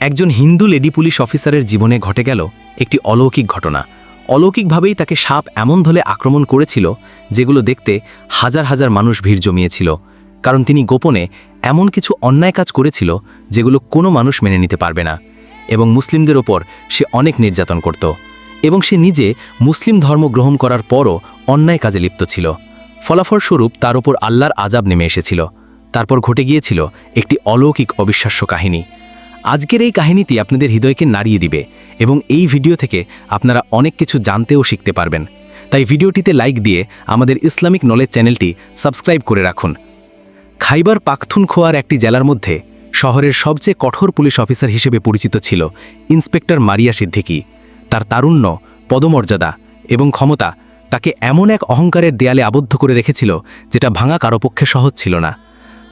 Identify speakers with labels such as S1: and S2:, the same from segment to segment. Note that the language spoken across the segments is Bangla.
S1: একজন হিন্দু লেডি পুলিশ অফিসারের জীবনে ঘটে গেল একটি অলৌকিক ঘটনা। অলৌকিকভাবেই তাকে সাপ এমন ধলে আক্রমণ করেছিল যেগুলো দেখতে হাজার হাজার মানুষ ভিড় জমিয়েছিল, কারণ তিনি গোপনে এমন কিছু অন্যায় কাজ করেছিল যেগুলো কোনো মানুষ মেনে নিতে পারবে না এবং মুসলিমদের ওপর সে অনেক নির্যাতন করত এবং সে নিজে মুসলিম ধর্ম গ্রহণ করার পরও অন্যায় কাজে লিপ্ত ছিল। ফলাফলস্বরূপ তার ওপর আল্লাহর আজাব নেমে এসেছিল। তারপর ঘটে গিয়েছিল একটি অলৌকিক অবিশ্বাস্য কাহিনী। আজকের এই কাহিনীটি আপনাদের হৃদয়কে নাড়িয়ে দিবে এবং এই ভিডিও থেকে আপনারা অনেক কিছু জানতে ও শিখতে পারবেন। তাই ভিডিওটিতে লাইক দিয়ে আমাদের ইসলামিক নলেজ চ্যানেলটি সাবস্ক্রাইব করে রাখুন। খাইবার পাখথুনখোয়ার একটি জেলার মধ্যে শহরের সবচেয়ে কঠোর পুলিশ অফিসার হিসেবে পরিচিত ছিল ইন্সপেক্টর মারিয়া সিদ্দিকী। তার তারুণ্য, পদমর্যাদা এবং ক্ষমতা তাকে এমন এক অহংকারের দেয়ালে আবদ্ধ করে রেখেছিল যেটা ভাঙা কারও পক্ষে সহজ ছিল না।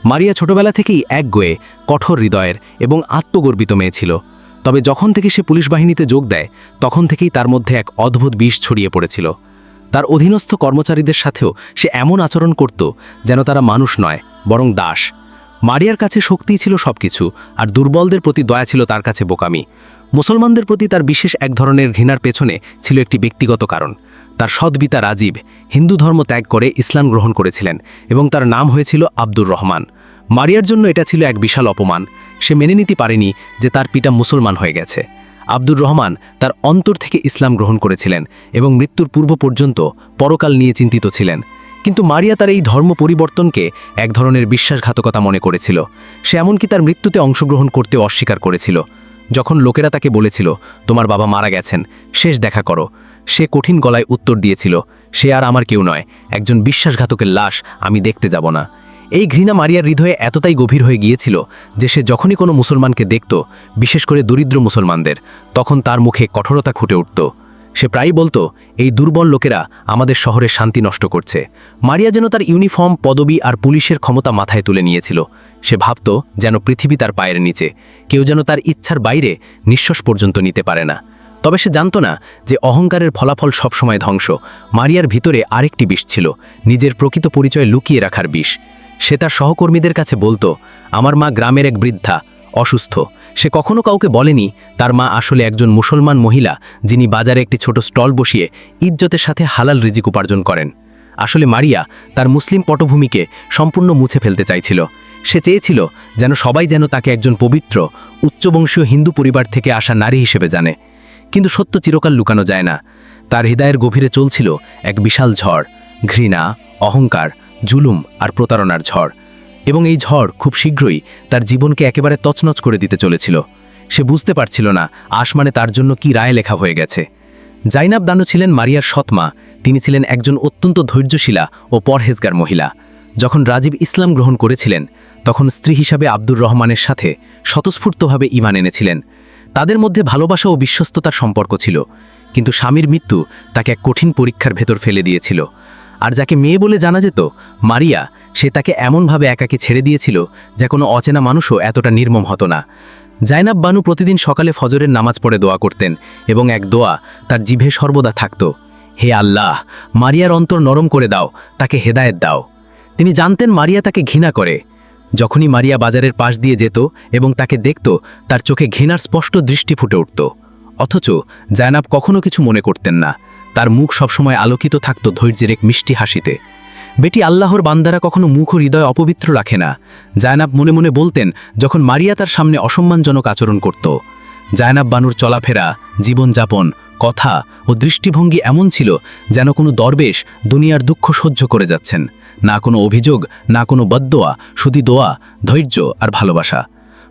S1: মারিয়া ছোটবেলা থেকেই এক গোয়ে, কঠোর হৃদয়ের এবং আত্মগর্বিত মেয়ে ছিল। তবে যখন থেকে সে পুলিশ বাহিনীতে যোগ দেয়, তখন থেকেই তার মধ্যে এক অদ্ভুত বিষ ছড়িয়ে পড়েছিল। তার অধীনস্থ কর্মচারীদের সাথেও সে এমন আচরণ করত যেন তারা মানুষ নয়, বরং দাস। মারিয়ার কাছে শক্তিই ছিল সবকিছু, আর দুর্বলদের প্রতি দয়া ছিল তার কাছে বোকামি। মুসলমানদের প্রতি তার বিশেষ এক ধরনের ঘৃণার পেছনে ছিল একটি ব্যক্তিগত কারণ। তার সদ্বিতা রাজীব হিন্দু ধর্ম ত্যাগ করে ইসলাম গ্রহণ করেছিলেন এবং তার নাম হয়েছিল আব্দুর রহমান। মারিয়ার জন্য এটা ছিল এক বিশাল অপমান। সে মেনে নিতে পারেনি যে তার পিতা মুসলমান হয়ে গেছে। আব্দুর রহমান তার অন্তর থেকে ইসলাম গ্রহণ করেছিলেন এবং মৃত্যুর পূর্ব পর্যন্ত পরকাল নিয়ে চিন্তিত ছিলেন। কিন্তু মারিয়া তার এই ধর্ম পরিবর্তনকে এক ধরনের বিশ্বাসঘাতকতা মনে করেছিল। সে এমনকি তার মৃত্যুতে অংশগ্রহণ করতে অস্বীকার করেছিল। যখন লোকেরা তাকে বলেছিল, তোমার বাবা মারা গেছেন, শেষ দেখা করো। সে কঠিন গলায় উত্তর দিয়েছিল, সে আর আমার কেউ নয়, একজন বিশ্বাসঘাতকের লাশ আমি দেখতে যাব না। এই ঘৃণা মারিয়ার হৃদয়ে এতটাই গভীর হয়ে গিয়েছিল যে সে যখনই কোনো মুসলমানকে দেখত, বিশেষ করে দরিদ্র মুসলমানদের, তখন তার মুখে কঠোরতা ফুটে উঠত। সে প্রায়ই বলতো, এই দুর্বল লোকেরা আমাদের শহরে শান্তি নষ্ট করছে। মারিয়া যেন তার ইউনিফর্ম, পদবি আর পুলিশের ক্ষমতা মাথায় তুলে নিয়েছিল। সে ভাবত যেন পৃথিবী তার পায়ের নিচে, কেউ যেন তার ইচ্ছার বাইরে নিঃশ্বাস পর্যন্ত নিতে পারে না। তবে সে জানত না যে অহংকারের ফলাফল সবসময় ধ্বংস। মারিয়ার ভিতরে আরেকটি বিষ ছিল, নিজের প্রকৃত পরিচয় লুকিয়ে রাখার বিষ। সে তার সহকর্মীদের কাছে বলতো, আমার মা গ্রামের এক বৃদ্ধা, অসুস্থ। সে কখনো কাউকে বলেনি, তার মা আসলে একজন মুসলমান মহিলা, যিনি বাজারে একটি ছোট স্টল বসিয়ে ইজ্জতের সাথে হালাল রিজিক উপার্জন করেন। আসলে মারিয়া তার মুসলিম পটভূমিকে সম্পূর্ণ মুছে ফেলতে চাইছিল। সে চেয়েছিল যেন সবাই যেন তাকে একজন পবিত্র, উচ্চবংশীয় হিন্দু পরিবার থেকে আসা নারী হিসেবে জানে। কিন্তু সত্য চিরকাল লুকানো যায় না। তার হৃদয়ের গভীরে চলছিল এক বিশাল ঝড়, ঘৃণা, অহংকার জুলুম আর প্রতারণার ঝড়। এবং এই ঝড় খুব শীঘ্রই তার জীবনকে একেবারে তছনছ করে দিতে চলেছিল। সে বুঝতে পারছিল না আসমানে তার জন্য কি রায় লেখা হয়ে গেছে। জাইনাব দানু ছিলেন মারিয়ার সৎমা তিনি ছিলেন একজন অত্যন্ত ধৈর্যশীলা ও পরহেজগার মহিলা। যখন রাজীব ইসলাম গ্রহণ করেছিলেন, তখন স্ত্রী হিসাবে আব্দুর রহমানের সাথে স্বতঃস্ফূর্তভাবে ইমান এনেছিলেন। তাদের মধ্যে ভালোবাসা ও বিশ্বস্ততার সম্পর্ক ছিল, কিন্তু স্বামীর মৃত্যু তাকে এক কঠিন পরীক্ষার ভেতর ফেলে দিয়েছিল। আর যাকে মেয়ে বলে জানা যেত, মারিয়া, সে তাকে এমনভাবে একাকে ছেড়ে দিয়েছিল যা কোনো অচেনা মানুষও এতটা নির্মম হতো না। জাইনাব বানু প্রতিদিন সকালে ফজরের নামাজ পড়ে দোয়া করতেন এবং এক দোয়া তার জিভে সর্বদা থাকত। হে আল্লাহ, মারিয়ার অন্তর নরম করে দাও, তাকে হেদায়েত দাও। তিনি জানতেন মারিয়া তাকে ঘৃণা করে। যখনই মারিয়া বাজারের পাশ দিয়ে যেত এবং তাকে দেখত, তার চোখে ঘৃণার স্পষ্ট দৃষ্টি ফুটে উঠত। অথচ জায়নাব কখনো কিছু মনে করতেন না। তার মুখ সবসময় আলোকিত থাকত ধৈর্যের এক মিষ্টি হাসিতে। বেটি আল্লাহর বান্দারা কখনো মুখ ও হৃদয় অপবিত্র রাখে না। জায়নাব মনে মনে বলতেন, যখন মারিয়া তার সামনে অসম্মানজনক আচরণ করত, জায়নাব বানুর চলাফেরা, জীবনযাপন, কথা ও দৃষ্টিভঙ্গি এমন ছিল যেন কোনো দরবেশ দুনিয়ার দুঃখ সহ্য করে যাচ্ছেন। না কোনো অভিযোগ, না কোনো বদ্দোয়া, শুধু দোয়া, ধৈর্য আর ভালোবাসা।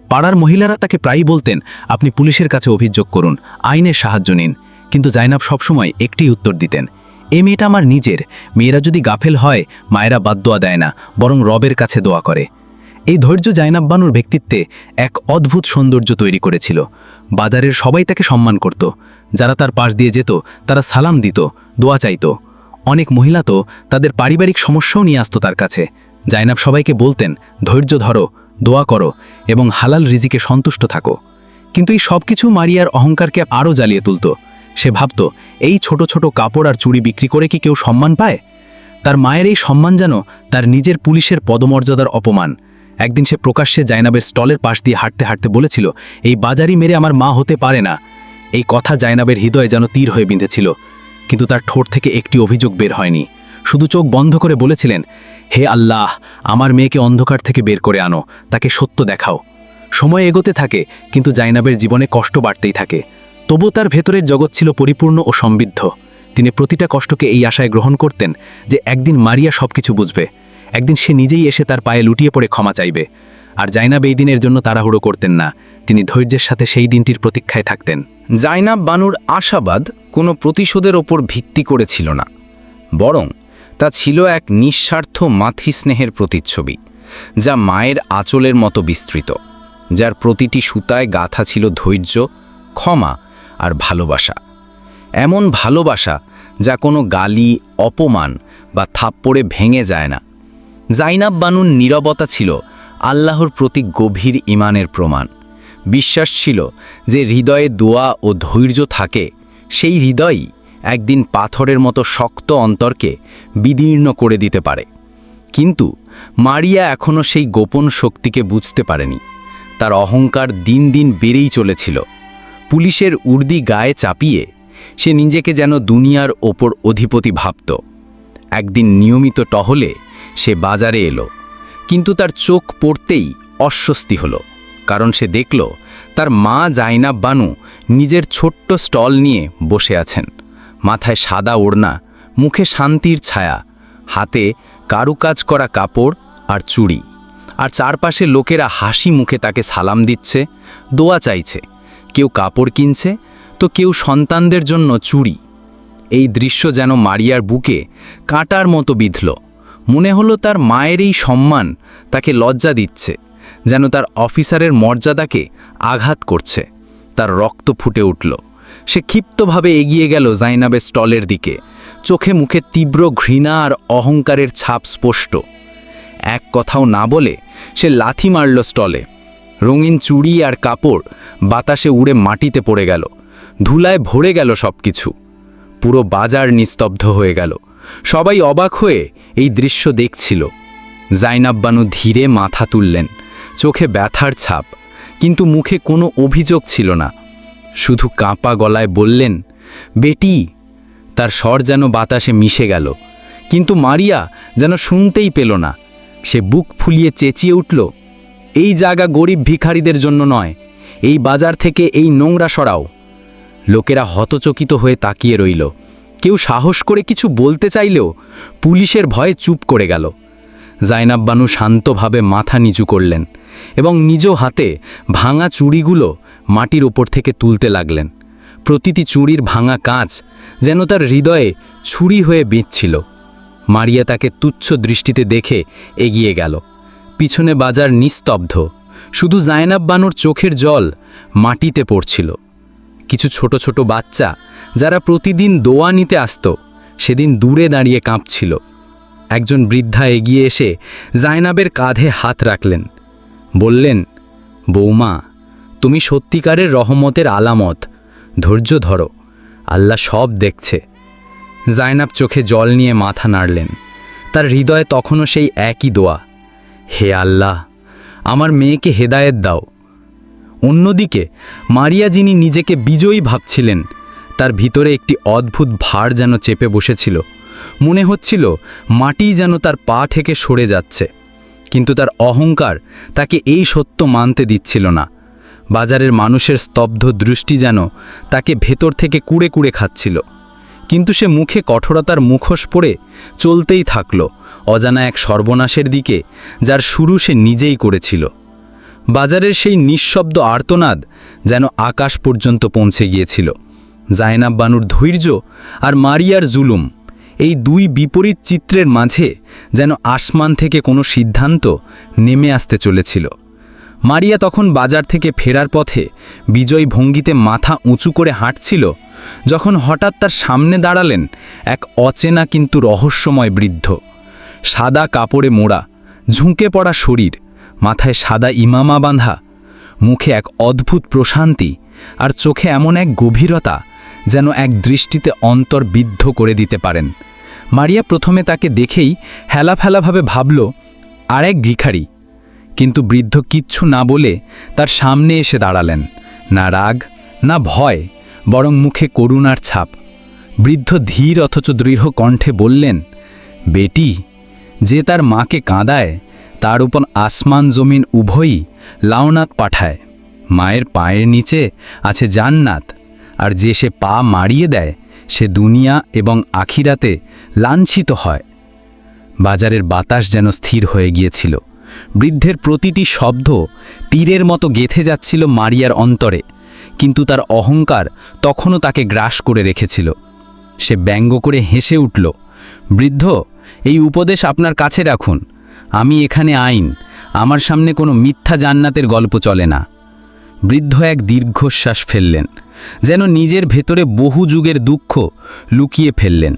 S1: পাড়ার মহিলারা তাকে প্রায়ই বলতেন, আপনি পুলিশের কাছে অভিযোগ করুন, আইনের সাহায্য নিন। কিন্তু জাইনাব সবসময় একটি উত্তর দিতেন, এ মেয়েটা আমার নিজের, মেয়েরা যদি গাফেল হয়, মায়েরা বাদ দোয়া দেয় না, বরং রবের কাছে দোয়া করে। এই ধৈর্য জাইনাব বানুর ব্যক্তিত্বে এক অদ্ভুত সৌন্দর্য তৈরি করেছিল। বাজারের সবাই তাকে সম্মান করত। যারা তার পাশ দিয়ে যেত, তারা সালাম দিত, দোয়া চাইত। অনেক মহিলা তো তাদের পারিবারিক সমস্যাও নিয়ে আসতো তার কাছে। জাইনাব সবাইকে বলতেন, ধৈর্য ধরো, দোয়া করো এবং হালাল রিজিকে সন্তুষ্ট থাকো। কিন্তু এই সব কিছু মারিয়ার অহংকারকে আরও জ্বালিয়ে তুলত। সে ভাবত, এই ছোট ছোট কাপড় আর চুড়ি বিক্রি করে কি কেউ সম্মান পায়? তার মায়ের এই সম্মান যেন তার নিজের পুলিশের পদমর্যাদার অপমান। একদিন সে প্রকাশ্যে জাইনাবের স্টলের পাশ দিয়ে হাঁটতে হাঁটতে বলেছিল, এই বাজারই মেরে আমার মা হতে পারে না। এই কথা জাইনাবের হৃদয়ে যেন তীর হয়ে বিঁধেছিল, কিন্তু তার ঠোঁট থেকে একটি অভিযোগ বের হয়নি। শুধু চোখ বন্ধ করে বলেছিলেন, হে আল্লাহ, আমার মেয়েকে অন্ধকার থেকে বের করে আনো, তাকে সত্য দেখাও। সময় এগোতে থাকে, কিন্তু জাইনাবের জীবনে কষ্ট বাড়তেই থাকে। তবু তার ভেতরের জগৎ ছিল পরিপূর্ণ ও সমৃদ্ধ। তিনি প্রতিটা কষ্টকে এই আশায় গ্রহণ করতেন যে একদিন মারিয়া সবকিছু বুঝবে। একদিন সে নিজেই এসে তার পায়ে লুটিয়ে পড়ে ক্ষমা চাইবে। আর জাইনাব এই দিনের জন্য তাড়াহুড়ো করতেন না। তিনি ধৈর্যের সাথে সেই দিনটির প্রতীক্ষায় থাকতেন।
S2: জাইনাব বানুর আশাবাদ কোনো প্রতিশোধের ওপর ভিত্তি করেছিল না। বরং তা ছিল এক নিঃস্বার্থ মাতৃস্নেহের প্রতিচ্ছবি, যা মায়ের আঁচলের মতো বিস্তৃত, যার প্রতিটি সুতায় গাথা ছিল ধৈর্য, ক্ষমা আর ভালোবাসা। এমন ভালোবাসা যা কোনো গালি, অপমান বা থাপ্পড়ে ভেঙে যায় না। জাইনাব বানুর নীরবতা ছিল আল্লাহর প্রতি গভীর ইমানের প্রমাণ। বিশ্বাস ছিল যে হৃদয়ে দোয়া ও ধৈর্য থাকে, সেই হৃদয়ই একদিন পাথরের মতো শক্ত অন্তরকে বিদীর্ণ করে দিতে পারে। কিন্তু মারিয়া এখনও সেই গোপন শক্তিকে বুঝতে পারেনি। তার অহংকার দিন দিন বেড়েই চলেছিল। পুলিশের উর্দি গায়ে চাপিয়ে সে নিজেকে যেন দুনিয়ার ওপর অধিপতি ভাবত। একদিন নিয়মিত টহলে সে বাজারে এলো, কিন্তু তার চোখ পড়তেই অস্বস্তি হলো, কারণ সে দেখল তার মা জাইনাব বানু নিজের ছোট্ট স্টল নিয়ে বসে আছেন। মাথায় সাদা ওড়না, মুখে শান্তির ছায়া, হাতে কারুকাজ করা কাপড় আর চুড়ি। আর চারপাশে লোকেরা হাসি মুখে তাকে সালাম দিচ্ছে, দোয়া চাইছে। কেউ কাপড় কিনছে, তো কেউ সন্তানদের জন্য চুরি এই দৃশ্য যেন মারিয়ার বুকে কাঁটার মতো বিঁধল। মনে হলো তার মায়ের এই সম্মান তাকে লজ্জা দিচ্ছে, যেন তার অফিসারের মর্যাদাকে আঘাত করছে। তার রক্ত ফুটে উঠল। সে ক্ষিপ্তভাবে এগিয়ে গেল জাইনাবের স্টলের দিকে। চোখে মুখে তীব্র ঘৃণা আর অহংকারের ছাপ স্পষ্ট। এক কথাও না বলে সে লাথি মারল স্টলে। রঙিন চুড়ি আর কাপড় বাতাসে উড়ে মাটিতে পড়ে গেল। ধুলায় ভরে গেল সব কিছু পুরো বাজার নিস্তব্ধ হয়ে গেল। সবাই অবাক হয়ে এই দৃশ্য দেখছিল। জাইনাব্বানু ধীরে মাথা তুললেন, চোখে ব্যথার ছাপ, কিন্তু মুখে কোনো অভিযোগ ছিল না। শুধু কাঁপা গলায় বললেন, বেটি, তার স্বর যেন বাতাসে মিশে গেল, কিন্তু মারিয়া যেন শুনতেই পেল না। সে বুক ফুলিয়ে চেঁচিয়ে উঠল এই জায়গা গরিব ভিখারিদের জন্য নয়, এই বাজার থেকে এই নোংরা সরাও। লোকেরা হতচকিত হয়ে তাকিয়ে রইল। কেউ সাহস করে কিছু বলতে চাইলেও পুলিশের ভয়ে চুপ করে গেল। জাইনাব বানু শান্তভাবে মাথা নিচু করলেন এবং নিজ হাতে ভাঙা চুড়িগুলো মাটির ওপর থেকে তুলতে লাগলেন। প্রতিটি চুড়ির ভাঙা কাঁচ যেন তার হৃদয়ে ছুরি হয়ে বিঁধছিল মারিয়া তাকে তুচ্ছ দৃষ্টিতে দেখে এগিয়ে গেল। পিছনে বাজার নিস্তব্ধ। শুধু জায়নাব বানুর চোখের জল মাটিতে পড়ছিল। কিছু ছোট ছোট বাচ্চা যারা প্রতিদিন দোয়া নিতে আসত, সেদিন দূরে দাঁড়িয়ে কাঁপছিল। একজন বৃদ্ধা এগিয়ে এসে জায়নাবের কাঁধে হাত রাখলেন। বললেন, বৌমা, তুমি সত্যিকারের রহমতের আলামত। ধৈর্য ধরো, আল্লাহ সব দেখছে। জায়নাব চোখে জল নিয়ে মাথা নাড়লেন। তার হৃদয়ে তখনও সেই একই দোয়া। হে আল্লাহ, আমার মেয়েকে হেদায়েত দাও। অন্যদিকে, মারিয়া যিনি নিজেকে বিজয়ী ভাবছিলেন, তার ভিতরে একটি অদ্ভুত ভার যেন চেপে বসেছিল। মনে হচ্ছিল, মাটি যেন তার পা থেকে সরে যাচ্ছে। কিন্তু তার অহংকার তাকে এই সত্য মানতে দিচ্ছিল না। বাজারের মানুষের স্তব্ধ দৃষ্টি যেন তাকে ভেতর থেকে কুড়ে কুড়ে খাচ্ছিল। কিন্তু সে মুখে কঠোরতার মুখোশ পড়ে চলতেই থাকল, অজানা এক সর্বনাশের দিকে, যার শুরু সে নিজেই করেছিল। বাজারের সেই নিঃশব্দ আর্তনাদ যেন আকাশ পর্যন্ত পৌঁছে গিয়েছিল। জায়নাব বানুর ধৈর্য আর মারিয়ার জুলুম, এই দুই বিপরীত চিত্রের মাঝে যেন আসমান থেকে কোনো সিদ্ধান্ত নেমে আসতে চলেছিল। মারিয়া তখন বাজার থেকে ফেরার পথে বিজয় ভঙ্গিতে মাথা উঁচু করে হাঁটছিল, যখন হঠাৎ তার সামনে দাঁড়ালেন এক অচেনা কিন্তু রহস্যময় বৃদ্ধ। সাদা কাপড়ে মোড়া, ঝুঁকে পড়া শরীর, মাথায় সাদা ইমামা বাঁধা, মুখে এক অদ্ভুত প্রশান্তি আর চোখে এমন এক গভীরতা যেন এক দৃষ্টিতে অন্তর বিদ্ধ করে দিতে পারেন। মারিয়া প্রথমে তাকে দেখেই হেলাফেলাভাবে ভাবল আর এক ভিখারি। কিন্তু বৃদ্ধ কিচ্ছু না বলে তার সামনে এসে দাঁড়ালেন, না রাগ, না ভয়, বরং মুখে করুণার ছাপ। বৃদ্ধ ধীর অথচ দৃঢ় কণ্ঠে বললেন, বেটি, যে তার মাকে কাঁদায়, তার উপর আসমান জমিন উভয়ই লাওনাত পাঠায়। মায়ের পায়ের নিচে আছে জান্নাত, আর যে সে পা মারিয়ে দেয়, সে দুনিয়া এবং আখিরাতে লাঞ্ছিত হয়। বাজারের বাতাস যেন স্থির হয়ে গিয়েছিল। বৃদ্ধের প্রতিটি শব্দ তীরের মতো গেথে যাচ্ছিল মারিয়ার অন্তরে, কিন্তু তার অহংকার তখনও তাকে গ্রাস করে রেখেছিল। সে ব্যঙ্গ করে হেসে উঠল, বৃদ্ধ, এই উপদেশ আপনার কাছে রাখুন। আমি এখানে আইন, আমার সামনে কোনো মিথ্যা জান্নাতের গল্প চলে না। বৃদ্ধ এক দীর্ঘশ্বাস ফেললেন, যেন নিজের ভেতরে বহু যুগের দুঃখ লুকিয়ে ফেললেন।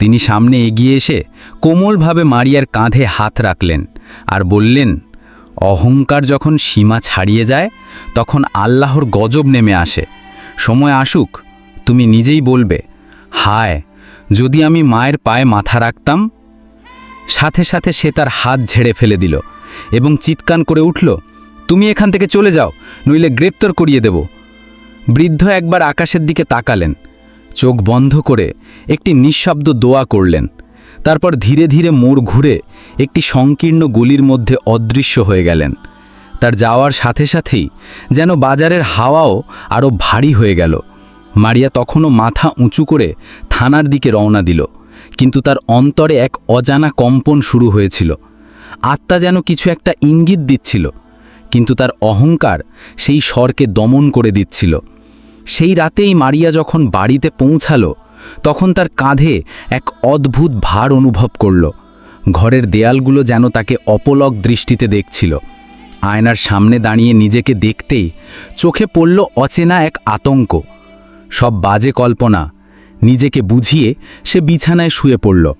S2: তিনি সামনে এগিয়ে এসে কোমলভাবে মারিয়ার কাঁধে হাত রাখলেন। আর বললেন, অহংকার যখন সীমা ছাড়িয়ে যায়, তখন আল্লাহর গজব নেমে আসে। সময় আসুক, তুমি নিজেই বলবে, হায়, যদি আমি মায়ের পায়ে মাথা রাখতাম? সাথে সাথে সে তার হাত ঝেড়ে ফেলে দিল এবং চিৎকান করে উঠল, তুমি এখান থেকে চলে যাও, নইলে গ্রেপ্তার করিয়ে দেব। বৃদ্ধ একবার আকাশের দিকে তাকালেন, চোখ বন্ধ করে একটি নিঃশব্দ দোয়া করলেন। তারপর ধীরে ধীরে মোড় ঘুরে একটি সংকীর্ণ গলির মধ্যে অদৃশ্য হয়ে গেলেন। তার যাওয়ার সাথে সাথেই যেন বাজারের হাওয়াও আরও ভারী হয়ে গেল। মারিয়া তখনও মাথা উঁচু করে থানার দিকে রওনা দিল, কিন্তু তার অন্তরে এক অজানা কম্পন শুরু হয়েছিল। আত্মা যেন কিছু একটা ইঙ্গিত দিচ্ছিল, কিন্তু তার অহংকার সেই স্বরকে দমন করে দিচ্ছিল। সেই রাতেই মারিয়া যখন বাড়িতে পৌঁছালো তখন তার কাঁধে এক অদ্ভুত ভার অনুভব করল। ঘরের দেয়ালগুলো যেন তাকে অপলক দৃষ্টিতে দেখছিল। আয়নার সামনে দাঁড়িয়ে নিজেকে দেখতেই চোখে পড়ল অচেনা এক আতঙ্ক। সব বাজে কল্পনা। নিজেকে বুঝিয়ে সে বিছানায় শুয়ে পড়ল।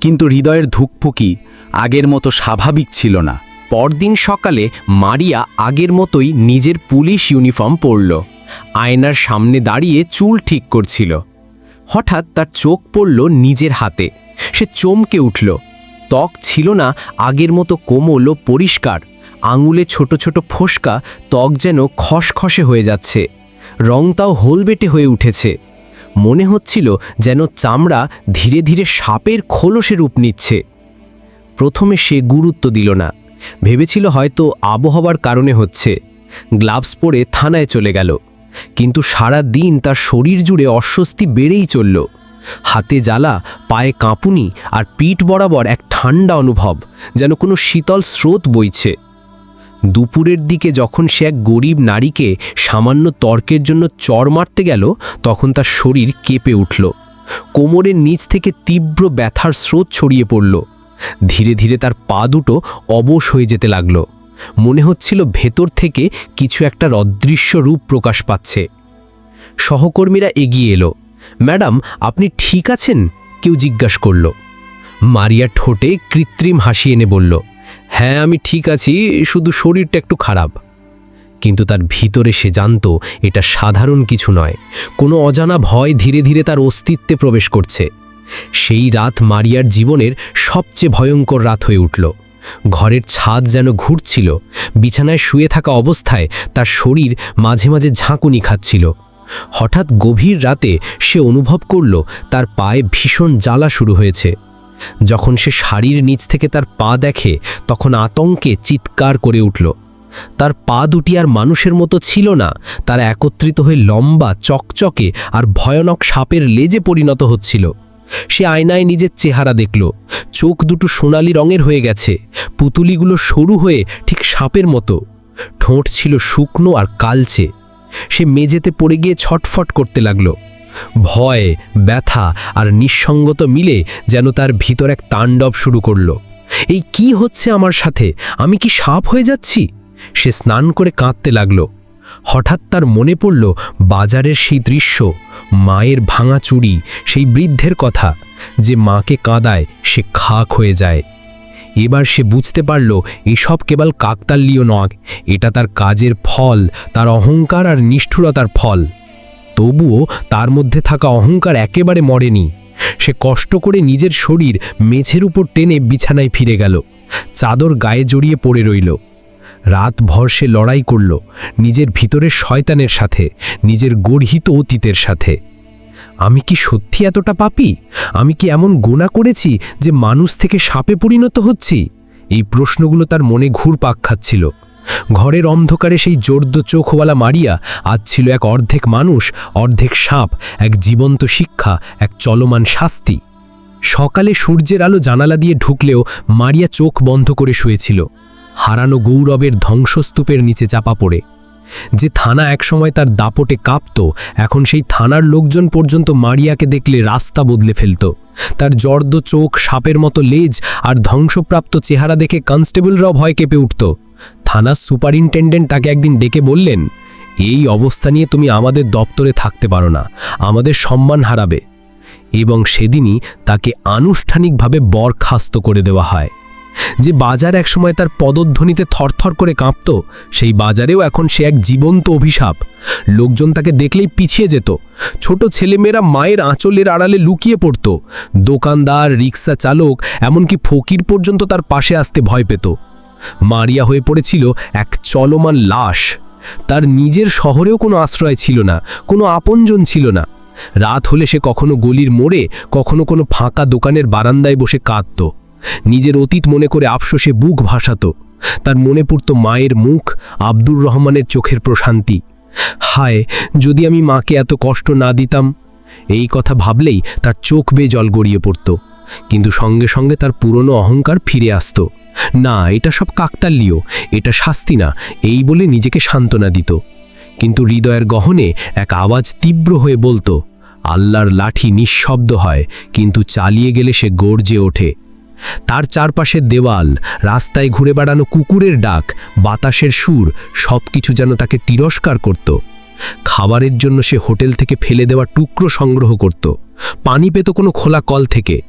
S2: কিন্তু হৃদয়ের ধুকফুকি আগের মতো স্বাভাবিক ছিল না।
S3: পরদিন সকালে মারিয়া আগের মতোই নিজের পুলিশ ইউনিফর্ম পরল। আয়নার সামনে দাঁড়িয়ে চুল ঠিক করছিল। হঠাৎ তার চোখ পড়ল নিজের হাতে। সে চমকে উঠল। ত্বক ছিল না, আগের মতো কোমল ও পরিষ্কার। আঙুলে ছোট ছোট ফোসকা, ত্বক যেন খসখসে হয়ে যাচ্ছে। রংটাও হোলবেটে হয়ে উঠেছে। মনে হচ্ছিল যেন চামড়া ধীরে ধীরে সাপের খোলসে রূপ নিচ্ছে। প্রথমে সে গুরুত্ব দিল না। ভেবেছিল হয়তো আবহাওয়ার কারণে হচ্ছে। গ্লাভস পরে থানায় চলে গেল। কিন্তু সারা দিন তার শরীর জুড়ে অস্বস্তি বেড়েই চলল। হাতে জ্বালা, পায়ে কাঁপুনি আর পিঠ বরাবর এক ঠান্ডা অনুভব, যেন কোনো শীতল স্রোত বইছে। দুপুরের দিকে যখন সে এক গরিব নারীকে সামান্য তর্কের জন্য চর মারতে গেল, তখন তার শরীর কেঁপে উঠল। কোমরের নিচ থেকে তীব্র ব্যথার স্রোত ছড়িয়ে পড়ল। ধীরে ধীরে তার পা দুটো অবশ হয়ে যেতে লাগল। মনে হচ্ছিল ভেতর থেকে কিছু একটা অদৃশ্য রূপ প্রকাশ পাচ্ছে। সহকর্মীরা এগিয়ে এলো। ম্যাডাম, আপনি ঠিক আছেন? কেউ জিজ্ঞাসা করল। মারিয়া ঠোঁটে কৃত্রিম হাসি এনে বলল হ্যাঁ আমি ঠিক আছি, শুধু শরীরটা একটু খারাপ। কিন্তু তার ভিতরে সে জানত, এটা সাধারণ কিছু নয়। কোনো অজানা ভয় ধীরে ধীরে তার অস্তিত্বে প্রবেশ করছে। সেই রাত মারিয়ার জীবনের সবচেয়ে ভয়ঙ্কর রাত হয়ে উঠল। ঘরের ছাদ যেন ঘুরছিল, বিছানায় শুয়ে থাকা অবস্থায় তার শরীর মাঝে মাঝে ঝাঁকুনি খাচ্ছিল। হঠাৎ গভীর রাতে সে অনুভব করল, তার পায়ে ভীষণ জ্বালা শুরু হয়েছে। যখন সে শাড়ির নিচ থেকে তার পা দেখে, তখন আতঙ্কে চিৎকার করে উঠল। তার পা দুটি আর মানুষের মতো ছিল না, তারা একত্রিত হয়ে লম্বা, চকচকে আর ভয়ানক সাপের লেজে পরিণত হচ্ছিল। সে আয়নায় নিজের চেহারা দেখল। চোখ দুটো সোনালি রঙের হয়ে গেছে। পুতুলিগুলো সরু হয়ে ঠিক সাপের মতো। ঠোঁট ছিল শুকনো আর কালচে। সে মেঝেতে পড়ে গিয়ে ছটফট করতে লাগল। ভয়, ব্যথা আর নিঃসঙ্গত মিলে যেন তার ভিতর এক তাণ্ডব শুরু করল। এই কি হচ্ছে আমার সাথে? আমি কি সাপ হয়ে যাচ্ছি? সে স্নান করে কাঁদতে লাগল। হঠাৎ তার মনে পড়ল বাজারের সেই দৃশ্য, মায়ের ভাঙা চুড়ি, সেই বৃদ্ধের কথা, যে মাকে কাঁদায় সে খাক হয়ে যায়। এবার সে বুঝতে পারল, এসব কেবল কাকতাল্লীয় নয়, এটা তার কাজের ফল, তার অহংকার আর নিষ্ঠুরতার ফল। তবুও তার মধ্যে থাকা অহংকার একেবারে মরেনি। সে কষ্ট করে নিজের শরীর মেঝের উপর টেনে বিছানায় ফিরে গেল। চাদর গায়ে জড়িয়ে পড়ে রইল। রাতভর সে লড়াই করল নিজের ভিতরের শয়তানের সাথে, নিজের গর্হিত অতীতের সাথে। আমি কি সত্যি এতটা পাপি? আমি কি এমন গোনা করেছি যে মানুষ থেকে সাপে পরিণত হচ্ছি? এই প্রশ্নগুলো তার মনে ঘুরপাক খাচ্ছিল। ঘরের অন্ধকারে সেই জোর্দ চোখওয়ালা মারিয়া আজ ছিল এক অর্ধেক মানুষ, অর্ধেক সাপ, এক জীবন্ত শিক্ষা, এক চলমান শাস্তি। সকালে সূর্যের আলো জানালা দিয়ে ঢুকলেও মারিয়া চোখ বন্ধ করে শুয়েছিল। হারানো গৌরবের ধ্বংসস্তূপের নিচে চাপা পড়ে। যে থানা একসময় তার দাপটে কাঁপত, এখন সেই থানার লোকজন পর্যন্ত মারিয়াকে দেখলে রাস্তা বদলে ফেলত। তার জর্দ চোখ, সাপের মতো লেজ আর ধ্বংসপ্রাপ্ত চেহারা দেখে কনস্টেবলরাও ভয় কেঁপে উঠত। থানার সুপারিনটেন্ডেন্ট তাকে একদিন ডেকে বললেন, এই অবস্থা নিয়ে তুমি আমাদের দপ্তরে থাকতে পারো না, আমাদের সম্মান হারাবে। এবং সেদিনই তাকে আনুষ্ঠানিকভাবে বরখাস্ত করে দেওয়া হয়। যে বাজার একসময় তার পদধ্বনিতে থরথর করে কাঁপত, সেই বাজারেও এখন সে এক জীবন্ত অভিশাপ। লোকজন তাকে দেখলেই পিছিয়ে যেত। ছোট ছেলেমেয়েরা মায়ের আঁচলের আড়ালে লুকিয়ে পড়ত। দোকানদার, রিক্সা চালক, এমনকি ফকির পর্যন্ত তার পাশে আসতে ভয় পেত। মারিয়া হয়ে পড়েছিল এক চলমান লাশ। তার নিজের শহরেও কোনো আশ্রয় ছিল না, কোনো আপনজন ছিল না। রাত হলে সে কখনো গলির মোড়ে, কখনো কোনো ফাঁকা দোকানের বারান্দায় বসে কাঁদত। নিজের অতীত মনে করে আফসোসে বুক ভাসাত। তার মনে পড়ত মায়ের মুখ, আব্দুর রহমানের চোখের প্রশান্তি। হায়, যদি আমি মাকে এত কষ্ট না দিতাম, এই কথা ভাবলেই তার চোখ বেয়ে জল গড়িয়ে পড়ত। কিন্তু সঙ্গে সঙ্গে তার পুরনো অহংকার ফিরে আসত। না, এটা সব কাকতাল্লিও এটা শাস্তি না, এই বলে নিজেকে সান্ত্বনা দিত। কিন্তু হৃদয়ের গহনে এক আওয়াজ তীব্র হয়ে বলতো, আল্লাহর লাঠি নিঃশব্দ হয়, কিন্তু চালিয়ে গেলে সে গর্জে ওঠে। তার চারপাশের দেওয়াল, রাস্তায় ঘুরে বেড়ানো কুকুরের ডাক, বাতাসের সুর সব কিছু যেন তাকে তিরস্কার করত। খাবারের জন্য সে হোটেল থেকে ফেলে দেওয়া টুকরো সংগ্রহ করত। পানি পেত কোনো খোলা কল থেকে।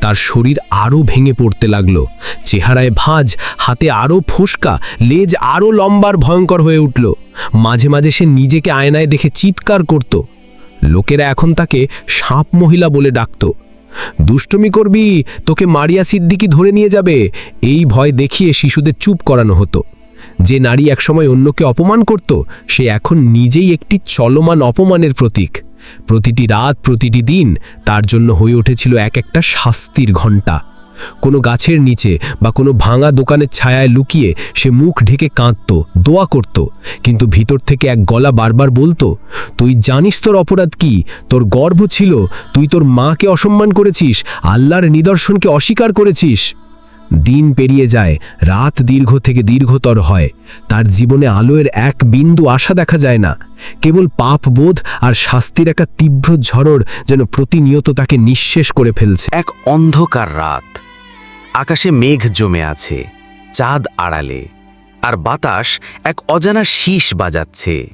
S3: তার শরীর আরও ভেঙে পড়তে লাগল। চেহারায় ভাঁজ, হাতে আরও ফোসকা, লেজ আরও লম্বার ভয়ঙ্কর হয়ে উঠল। মাঝে মাঝে সে নিজেকে আয়নায় দেখে চিৎকার করত। লোকেরা এখন তাকে সাপ মহিলা বলে ডাকত। দুষ্টমি করবি, তোকে মারিয়া সিদ্দিকি ধরে নিয়ে যাবে। এই ভয় দেখিয়ে শিশুদের চুপ করানো হতো। যে নারী একসময় অন্যকে অপমান করত, সে এখন নিজেই একটি চলমান অপমানের প্রতীক। প্রতিটি রাত, প্রতিটি দিন তার জন্য হয়ে উঠেছিল এক একটা শাস্তির ঘণ্টা। কোনো গাছের নিচে বা কোনো ভাঙা দোকানের ছায়ায় লুকিয়ে সে মুখ ঢেকে কাঁদত, দোয়া করত। কিন্তু ভিতর থেকে এক গলা বারবার বলতো, তুই জানিস তোর অপরাধ কি? তোর গর্ব ছিল, তুই তোর মাকে অসম্মান করেছিস, আল্লাহর নিদর্শনকে অস্বীকার করেছিস। দিন পেরিয়ে যায়, রাত দীর্ঘ থেকে দীর্ঘতর হয়। তার জীবনে আলোয়ের এক বিন্দু আশা দেখা যায় না। কেবল পাপ বোধ আর শাস্তির একটা তীব্র ঝড়র যেন প্রতিনিয়ত তাকে নিঃশেষ করে ফেলছে।
S1: এক অন্ধকার রাত। আকাশে মেঘ জমে আছে, চাঁদ আড়ালে, আর বাতাস এক অজানা শীষ বাজাচ্ছে।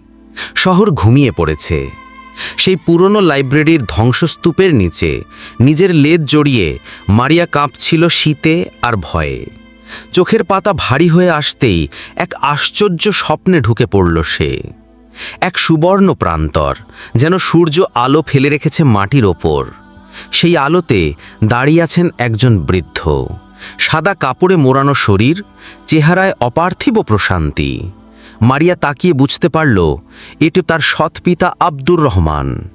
S1: শহর ঘুমিয়ে পড়েছে। সেই পুরনো লাইব্রেরির ধ্বংসস্তূপের নিচে নিজের লেজ জড়িয়ে মারিয়া কাঁপছিল শীতে আর ভয়ে। চোখের পাতা ভারী হয়ে আসতেই এক আশ্চর্য স্বপ্নে ঢুকে পড়ল সে। এক সুবর্ণ প্রান্তর যেন সূর্য আলো ফেলে রেখেছে মাটির ওপর। সেই আলোতে দাঁড়িয়ে আছেন একজন বৃদ্ধ। সাদা কাপড়ে মোড়ানো শরীর, চেহারায় অপার্থিব প্রশান্তি। মারিয়া তাকিয়ে বুঝতে পারল, এটি তার সৎ পিতা আব্দুর রহমান।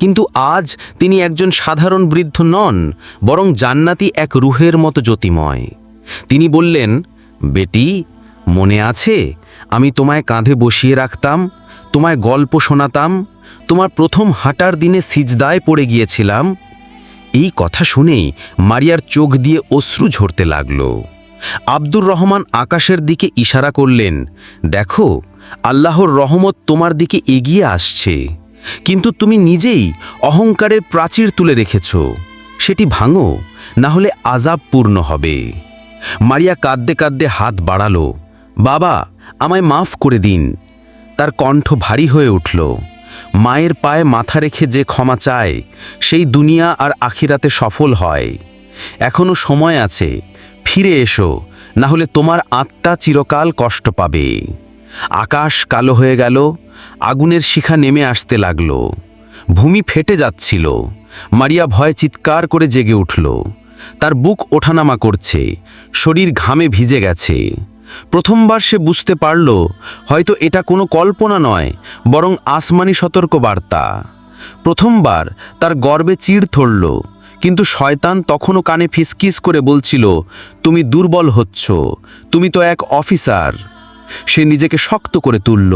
S1: কিন্তু আজ তিনি একজন সাধারণ বৃদ্ধ নন, বরং জান্নাতি এক রুহের মতো জ্যোতিময়। তিনি বললেন, বেটি, মনে আছে, আমি তোমায় কাঁধে বসিয়ে রাখতাম, তোমায় গল্প শোনাতাম, তোমার প্রথম হাঁটার দিনে সিজদায় পড়ে গিয়েছিলাম। এই কথা শুনেই মারিয়ার চোখ দিয়ে অশ্রু ঝরতে লাগল। আব্দুর রহমান আকাশের দিকে ইশারা করলেন, দেখো, আল্লাহর রহমত তোমার দিকে এগিয়ে আসছে। কিন্তু তুমি নিজেই অহংকারের প্রাচীর তুলে রেখেছ। সেটি ভাঙো না হলে আজাব পূর্ণ হবে। মারিয়া কাঁদতে কাঁদতে হাত বাড়ালো, বাবা, আমায় মাফ করে দিন। তার কণ্ঠ ভারী হয়ে উঠল, মায়ের পায়ে মাথা রেখে যে ক্ষমা চায়, সেই দুনিয়া আর আখিরাতে সফল হয়। এখনও সময় আছে ফিরে এসো, না হলে তোমার আত্মা চিরকাল কষ্ট পাবে। আকাশ কালো হয়ে গেল, আগুনের শিখা নেমে আসতে লাগল। ভূমি ফেটে যাচ্ছিল, মারিয়া ভয় চিৎকার করে জেগে উঠল। তার বুক ওঠানামা করছে, শরীর ঘামে ভিজে গেছে। প্রথমবার সে বুঝতে পারল, হয়তো এটা কোনো কল্পনা নয়, বরং আসমানি সতর্কবার্তা। প্রথমবার তার গর্বে চিড় ধরল কিন্তু শয়তান তখনও কানে ফিসকিস করে বলছিল, তুমি দুর্বল হচ্ছ, তুমি তো এক অফিসার। সে নিজেকে শক্ত করে তুলল,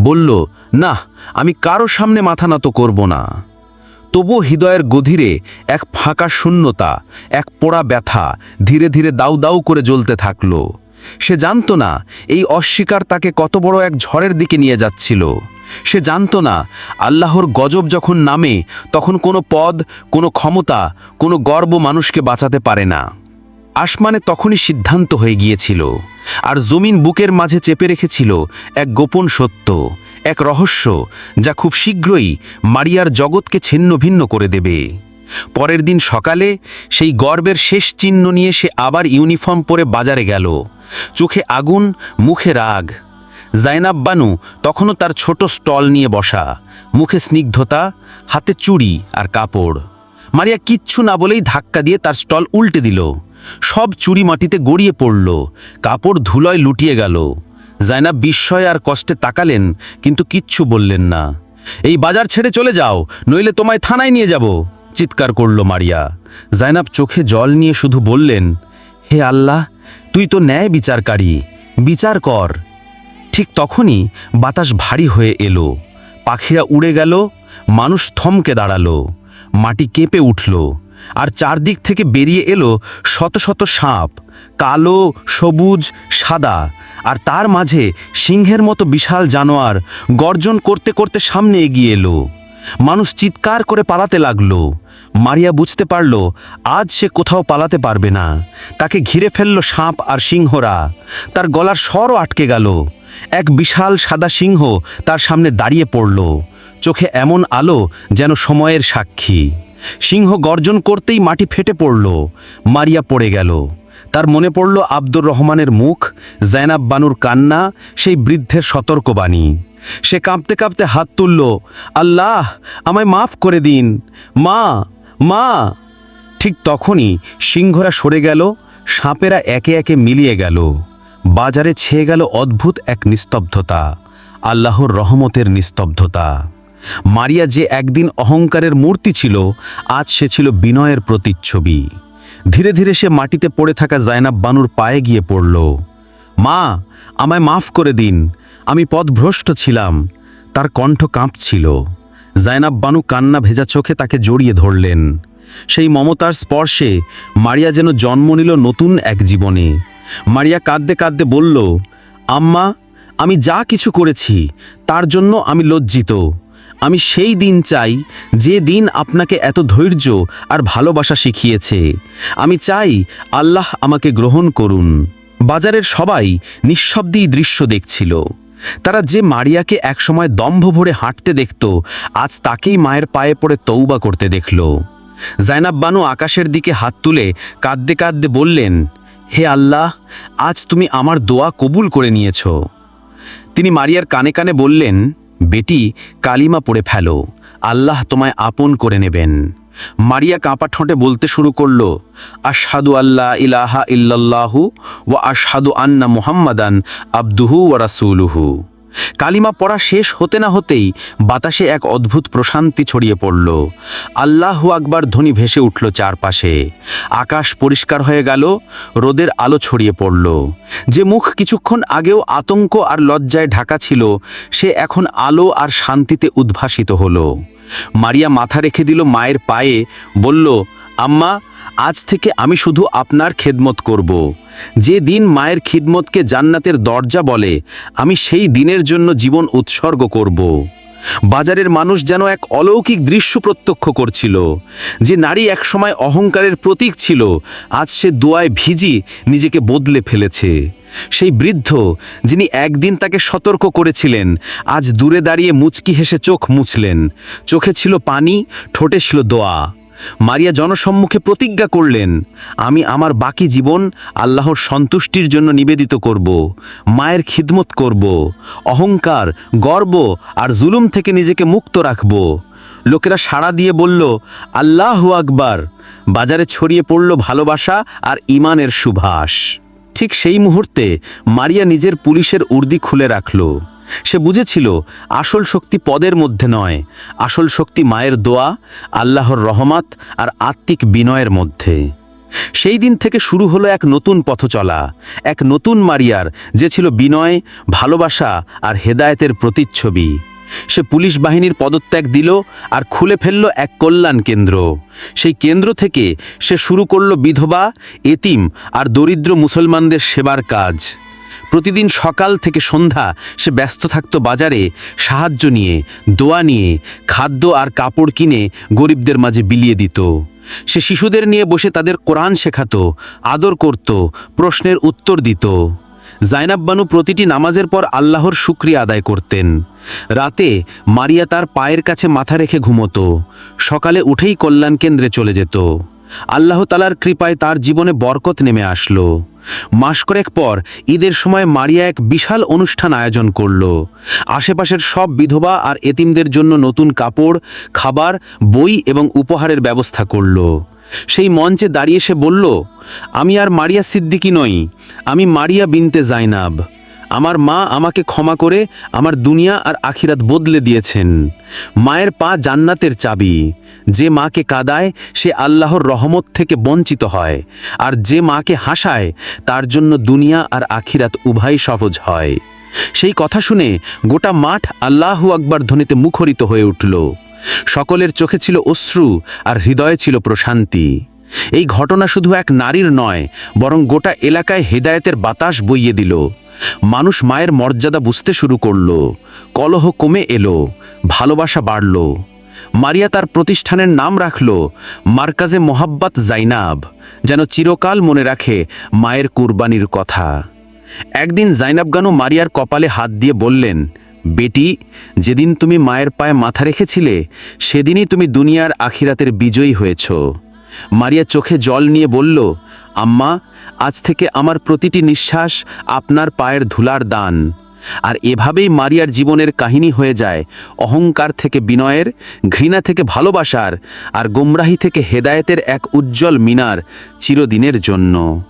S1: বলল, না, আমি কারও সামনে মাথা নত করব না। তবুও হৃদয়ের গধীরে এক ফাঁকা শূন্যতা, এক পোড়া ব্যথা ধীরে ধীরে দাউ দাউ করে জ্বলতে থাকল। সে জানত না, এই অস্বীকার তাকে কত বড় এক ঝড়ের দিকে নিয়ে যাচ্ছিল। সে জানত না, আল্লাহর গজব যখন নামে, তখন কোনো পদ, কোনো ক্ষমতা, কোনো গর্ব মানুষকে বাঁচাতে পারে না। আসমানে তখনই সিদ্ধান্ত হয়ে গিয়েছিল, আর জমিন বুকের মাঝে চেপে রেখেছিল এক গোপন সত্য, এক রহস্য, যা খুব শীঘ্রই মারিয়ার জগৎকে ছিন্ন ভিন্ন করে দেবে। পরের দিন সকালে সেই গর্বের শেষ চিহ্ন নিয়ে সে আবার ইউনিফর্ম পরে বাজারে গেল। চোখে আগুন, মুখে রাগ। জাইনাব বানু তখনও তার ছোট স্টল নিয়ে বসা, মুখে স্নিগ্ধতা, হাতে চুড়ি আর কাপড়। মারিয়া কিচ্ছু না বলেই ধাক্কা দিয়ে তার স্টল উল্টে দিল। সব চুরি মাটিতে গড়িয়ে পড়ল, কাপড় ধুলয় লুটিয়ে গেল। জাইনাব বিস্ময় আর কষ্টে তাকালেন, কিন্তু কিচ্ছু বললেন না। এই বাজার ছেড়ে চলে যাও, নইলে তোমায় থানায় নিয়ে যাব চিৎকার করল মারিয়া। জাইনাব চোখে জল নিয়ে শুধু বললেন, হে আল্লাহ, তুই তো ন্যায় বিচারকারী বিচার কর ঠিক তখনই বাতাস ভারী হয়ে এলো। পাখিরা উড়ে গেল, মানুষ থমকে দাঁড়াল, মাটি কেঁপে উঠল, আর চারদিক থেকে বেরিয়ে এলো শত শত সাপ, কালো, সবুজ, সাদা, আর তার মাঝে সিংহের মতো বিশাল জানোয়ার গর্জন করতে করতে সামনে এগিয়ে এলো। মানুষ চিৎকার করে পালাতে লাগল। মারিয়া বুঝতে পারল, আজ সে কোথাও পালাতে পারবে না। তাকে ঘিরে ফেলল সাপ আর সিংহরা। তার গলার স্বরও আটকে গেল। এক বিশাল সাদা সিংহ তার সামনে দাঁড়িয়ে পড়ল। চোখে এমন আলো যেন সময়ের সাক্ষী। সিংহ গর্জন করতেই মাটি ফেটে পড়ল। মারিয়া পড়ে গেল। তার মনে পড়ল আব্দুর রহমানের মুখ জায়নাব বানুর কান্না, সেই বৃদ্ধের সতর্কবাণী। সে কাঁপতে কাঁপতে হাত তুলল, আল্লাহ, আমায় মাফ করে দিন। মা মা! ঠিক তখনই সিংহরা সরে গেল, সাপেরা একে একে মিলিয়ে গেল। বাজারে ছেয়ে গেল অদ্ভুত এক নিস্তব্ধতা, আল্লাহর রহমতের নিস্তব্ধতা। মারিয়া যে একদিন অহংকারের মূর্তি ছিল, আজ সে ছিল বিনয়ের প্রতিচ্ছবি। ধীরে ধীরে সে মাটিতে পড়ে থাকা জায়নাব বানুর পায়ে গিয়ে পড়ল। মা, আমায় মাফ করে দিন, আমি পথভ্রষ্ট ছিলাম, তার কণ্ঠ কাঁপছিল। জায়নাব বানু কান্না ভেজা চোখে তাকে জড়িয়ে ধরলেন। সেই মমতার স্পর্শে মারিয়া যেন জন্ম নিল নতুন এক জীবনে। মারিয়া কাঁদতে কাঁদতে বলল, আম্মা, আমি যা কিছু করেছি, তার জন্য আমি লজ্জিত। আমি সেই দিন চাই যে দিন আপনাকে এত ধৈর্য আর ভালোবাসা শিখিয়েছে। আমি চাই আল্লাহ আমাকে গ্রহণ করুন। বাজারের সবাই নিঃশব্দেই দৃশ্য দেখছিল। তারা যে মারিয়াকে একসময় দম্ভ ভরে হাঁটতে দেখত, আজ তাকেই মায়ের পায়ে পড়ে তৌবা করতে দেখল। জাইনাব বানু আকাশের দিকে হাত তুলে কাঁদতে কাঁদতে বললেন, হে আল্লাহ, আজ তুমি আমার দোয়া কবুল করে নিয়েছ। তিনি মারিয়ার কানে কানে বললেন, বেটি, কালিমা পড়ে ফেলো, আল্লাহ তোমায় আপন করে নেবেন। মারিয়া কাঁপা ঠোঁটে বলতে শুরু করল, আশহাদু আল্লাহ ইলাহা ইল্লাল্লাহু ও আশহাদু আন্না মুহাম্মাদান আব্দুহু ওয়া রাসূলুহু। কালিমা পড়া শেষ হতে না হতেই বাতাসে এক অদ্ভুত প্রশান্তি ছড়িয়ে পড়ল। আল্লাহ আকবার ধ্বনি ভেসে উঠল চারপাশে। আকাশ পরিষ্কার হয়ে গেল, রোদের আলো ছড়িয়ে পড়ল। যে মুখ কিছুক্ষণ আগেও আতঙ্ক আর লজ্জায় ঢাকা ছিল, সে এখন আলো আর শান্তিতে উদ্ভাসিত হলো। মারিয়া মাথা রেখে দিল মায়ের পায়ে, বলল আম্মা, আজ থেকে আমি শুধু আপনার খেদমত করব। যে দিন মায়ের খিদমতকে জান্নাতের দরজা বলে, আমি সেই দিনের জন্য জীবন উৎসর্গ করব। বাজারের মানুষ যেন এক অলৌকিক দৃশ্য প্রত্যক্ষ করছিল। যে নারী একসময় অহংকারের প্রতীক ছিল, আজ সে দোয়ায় ভিজি নিজেকে বদলে ফেলেছে। সেই বৃদ্ধ, যিনি একদিন তাকে সতর্ক করেছিলেন, আজ দূরে দাঁড়িয়ে মুচকি হেসে চোখ মুছলেন। চোখে ছিল পানি, ঠোঁটে ছিল দোয়া। মারিয়া জনসম্মুখে প্রতিজ্ঞা করলেন, আমি আমার বাকি জীবন আল্লাহর সন্তুষ্টির জন্য নিবেদিত করব, মায়ের খিদমত করব, অহংকার, গর্ব আর জুলুম থেকে নিজেকে মুক্ত রাখব। লোকেরা সাড়া দিয়ে বলল, আল্লাহ আকবার! বাজারে ছড়িয়ে পড়ল ভালোবাসা আর ইমানের সুভাষ। ঠিক সেই মুহূর্তে মারিয়া নিজের পুলিশের উর্দি খুলে রাখল। সে বুঝেছিল, আসল শক্তি পদের মধ্যে নয়, আসল শক্তি মায়ের দোয়া, আল্লাহর রহমত আর আত্মিক বিনয়ের মধ্যে। সেই দিন থেকে শুরু হলো এক নতুন পথ চলা এক নতুন মারিয়ার, যে ছিল বিনয়, ভালোবাসা আর হেদায়েতের প্রতিচ্ছবি। সে পুলিশ বাহিনীর পদত্যাগ দিল আর খুলে ফেলল এক কল্যাণ কেন্দ্র। সেই কেন্দ্র থেকে সে শুরু করল বিধবা, এতিম আর দরিদ্র মুসলমানদের সেবার কাজ। প্রতিদিন সকাল থেকে সন্ধ্যা সে ব্যস্ত থাকত বাজারে, সাহায্য নিয়ে, দোয়া নিয়ে, খাদ্য আর কাপড় কিনে গরিবদের মাঝে বিলিয়ে দিত। সে শিশুদের নিয়ে বসে তাদের কোরআন শেখাত, আদর করত, প্রশ্নের উত্তর দিত। জাইনাব বানু প্রতিটি নামাজের পর আল্লাহর শুক্রিয়া আদায় করতেন। রাতে মারিয়া তার পায়ের কাছে মাথা রেখে ঘুমতো। সকালে উঠেই কল্যাণ কেন্দ্রে চলে যেত। আল্লাহ তালার কৃপায় তার জীবনে বরকত নেমে আসলো। মাস কয়েক পর ঈদের সময় মারিয়া এক বিশাল অনুষ্ঠান আয়োজন করল। আশেপাশের সব বিধবা আর এতিমদের জন্য নতুন কাপড়, খাবার, বই এবং উপহারের ব্যবস্থা করল। সেই মঞ্চে দাঁড়িয়ে সে বলল, আমি আর মারিয়া সিদ্দিকি নই, আমি মারিয়া বিনতে জাইনাব। আমার মা আমাকে ক্ষমা করে আমার দুনিয়া আর আখিরাত বদলে দিয়েছেন। মায়ের পা জান্নাতের চাবি। যে মাকে কাদায়, সে আল্লাহর রহমত থেকে বঞ্চিত হয়। আর যে মাকে হাসায়, তার জন্য দুনিয়া আর আখিরাত উভয় সহজ হয়। সেই কথা শুনে গোটা মাঠ আল্লাহ আকবার ধ্বনিতে মুখরিত হয়ে উঠল। সকলের চোখে ছিল অশ্রু আর হৃদয়ে ছিল প্রশান্তি। এই ঘটনা শুধু এক নারীর নয়, বরং গোটা এলাকায় হেদায়েতের বাতাস বইয়ে দিল। মানুষ মায়ের মর্যাদা বুঝতে শুরু করল। কলহ কমে এলো, ভালোবাসা বাড়ল। মারিয়া তার প্রতিষ্ঠানের নাম রাখল মার্কাজে মোহাব্বাত জাইনাব, যেন চিরকাল মনে রাখে মায়ের কুরবানির কথা। একদিন জাইনাব গানু মারিয়ার কপালে হাত দিয়ে বললেন, বেটি, যেদিন তুমি মায়ের পায়ে মাথা রেখেছিলে, সেদিনই তুমি দুনিয়ার আখিরাতের বিজয়ী হয়েছ। মারিয়া চোখে জল নিয়ে বলল, আম্মা, আজ থেকে আমার প্রতিটি নিঃশ্বাস আপনার পায়ের ধুলার দান। আর এভাবেই মারিয়ার জীবনের কাহিনী হয়ে যায়। অহংকার থেকে বিনয়ের, ঘৃণা থেকে ভালোবাসার, আর গোমরাহি থেকে হেদায়েতের এক উজ্জ্বল মিনার চিরদিনের জন্য।